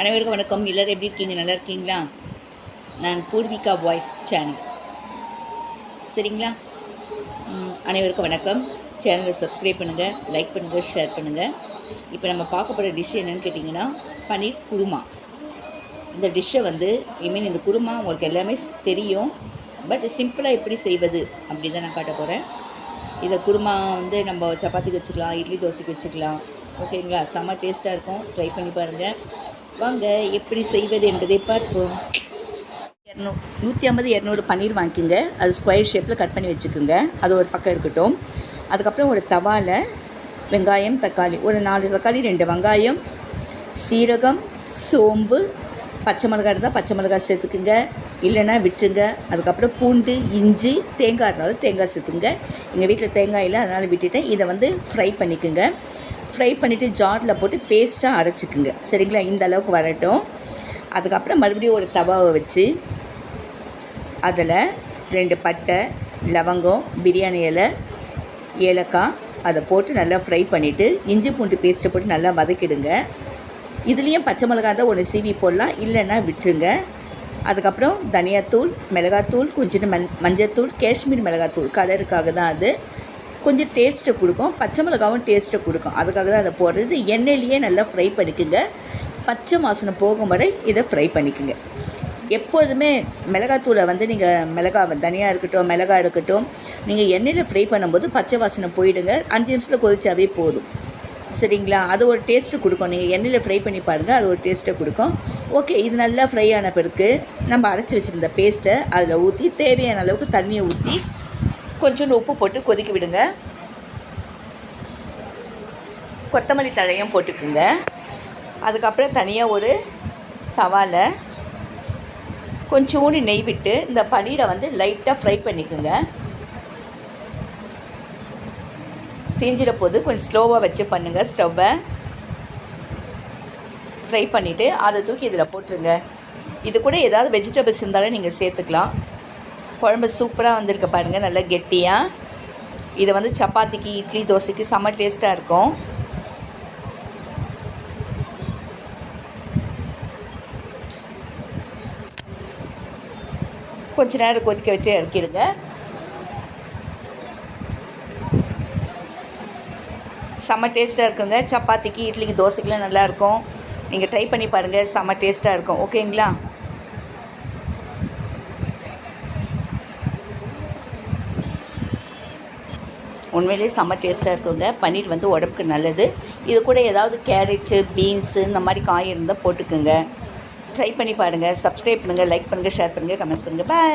அனைவருக்கும் வணக்கம். எல்லோரும் எப்படி இருக்கீங்க? நல்லா இருக்கீங்களா? நான் பூர்விகா வாய்ஸ் சேனல் சரிங்களா? அனைவருக்கும் வணக்கம். சேனலை சப்ஸ்கிரைப் பண்ணுங்கள் லைக் பண்ணுங்கள் ஷேர் பண்ணுங்கள் இப்போ நம்ம பார்க்க போகிற டிஷ் என்னென்னு கேட்டிங்கன்னா பன்னீர் குருமா. இந்த டிஷ்ஷை வந்து ஐ மீன் இந்த குருமா உங்களுக்கு எல்லாமே தெரியும். பட் சிம்பிளாக எப்படி செய்வது அப்படி தான் நான் காட்ட போகிறேன் இதை குருமா வந்து நம்ம சப்பாத்திக்கு வச்சுக்கலாம் இட்லி தோசைக்கு வச்சுக்கலாம். ஓகேங்களா செம்ம டேஸ்ட்டாக இருக்கும். ட்ரை பண்ணி பாருங்கள் வாங்க எப்படி செய்வது என்பதை பார்ப்போம். இரநூ நூற்றி ஐம்பது இரநூறு பன்னீர் வாங்கிக்கோங்க. அது ஸ்கொயர் ஷேப்பில் கட் பண்ணி வச்சுக்கோங்க. அது ஒரு பக்கம் இருக்கட்டும். அதுக்கப்புறம் ஒரு தவாவில் வெங்காயம் தக்காளி. ஒரு நாலு தக்காளி ரெண்டு வெங்காயம் சீரகம் சோம்பு பச்சை மிளகாய் இருந்தால் பச்சை மிளகாய் சேர்த்துக்குங்க. இல்லைன்னா விட்டுருங்க. அதுக்கப்புறம் பூண்டு இஞ்சி தேங்காய் இருந்தாலும் தேங்காய் சேர்த்துங்க எங்கள் வீட்டில் தேங்காய் இல்லை அதனால் விட்டுட்டேன். இதை வந்து ஃப்ரை பண்ணிக்கோங்க. ஃப்ரை பண்ணிவிட்டு ஜாரில் போட்டு பேஸ்ட்டாக அரைச்சிக்குங்க. சரிங்களா? இந்த அளவுக்கு வரட்டும். அதுக்கப்புறம் மறுபடியும் ஒரு தவாவை வச்சு அதில் ரெண்டு பட்டை லவங்கம் பிரியாணி இலை ஏலக்காய் அதை போட்டு நல்லா ஃப்ரை பண்ணிவிட்டு இஞ்சி பூண்டு பேஸ்ட்டை போட்டு நல்லா வதக்கிடுங்க. இதுலேயும் பச்சை மிளகா தான் ஒன்று சீவி போடலாம். இல்லைன்னா விட்டுருங்க. அதுக்கப்புறம் தனியாத்தூள் மிளகாத்தூள் கொஞ்சம் மண் மஞ்சத்தூள் காஷ்மீர் மிளகாத்தூள். கலருக்காக தான் அது. கொஞ்சம் டேஸ்ட்டை கொடுக்கும். பச்சை மிளகாவும் டேஸ்ட்டை கொடுக்கும். அதுக்காக தான் அதை போடுறது. எண்ணெயிலேயே நல்லா ஃப்ரை பண்ணிக்கோங்க. பச்சை வாசனை போகும் வரை இதை ஃப்ரை பண்ணிக்கோங்க. எப்போதுமே மிளகாத்தூளை வந்து நீங்கள் மிளகா தனியாக இருக்கட்டும் மிளகா இருக்கட்டும் நீங்கள் எண்ணெயில் ஃப்ரை பண்ணும்போது பச்சை வாசனை போயிடுங்க. அஞ்சு நிமிஷத்தில் கொதிச்சாவே போதும். சரிங்களா? அது ஒரு டேஸ்ட்டு கொடுக்கும். நீங்கள் எண்ணெயில் ஃப்ரை பண்ணி பாருங்கள் அது ஒரு டேஸ்ட்டை கொடுக்கும். ஓகே இது நல்லா ஃப்ரை ஆன பிறகு நம்ம அரைச்சி வச்சுருந்த பேஸ்ட்டை அதில் ஊற்றி தேவையான அளவுக்கு தண்ணியை ஊற்றி கொஞ்சோண்டு உப்பு போட்டு கொதிக்க விடுங்க. கொத்தமல்லி தழையும் போட்டுக்குங்க. அதுக்கப்புறம் தனியாக ஒரு தவாவில் கொஞ்சோண்டு நெய் விட்டு இந்த பன்னீரை வந்து லைட்டாக ஃப்ரை பண்ணிக்கோங்க. தீஞ்சிட போது கொஞ்சம் ஸ்லோவாக வச்சு பண்ணுங்கள் ஸ்டவ்வை ஃப்ரை பண்ணிவிட்டு அதை தூக்கி இதில் போட்டுருங்க. இது கூட ஏதாவது வெஜிடபிள்ஸ் இருந்தாலும் நீங்கள் சேர்த்துக்கலாம். குழம்பு சூப்பராக வந்திருக்கு பாருங்கள் நல்லா கெட்டியாக இதை வந்து சப்பாத்திக்கு இட்லி தோசைக்கு செம்ம டேஸ்ட்டாக இருக்கும். கொஞ்ச நேரம் கொதிக்க வச்சு இறக்கிடுங்க. செம்ம டேஸ்ட்டாக இருக்குங்க. சப்பாத்திக்கு இட்லிக்கு தோசைக்கெலாம் நல்லாயிருக்கும் நீங்கள் ட்ரை பண்ணி பாருங்கள் செம்ம டேஸ்ட்டாக இருக்கும். ஓகேங்களா? உண்மையிலேயே செம்ம டேஸ்ட்டாக இருக்குங்க. பன்னீர் வந்து உடம்புக்கு நல்லது. இது கூட ஏதாவது கேரட்டு பீன்ஸு இந்த மாதிரி காய் இருந்தால் போட்டுக்குங்க. ட்ரை பண்ணி பாருங்கள் சப்ஸ்கிரைப் பண்ணுங்கள் லைக் பண்ணுங்கள் ஷேர் பண்ணுங்கள் கமெண்ட்ஸ் பண்ணுங்கள் பாய்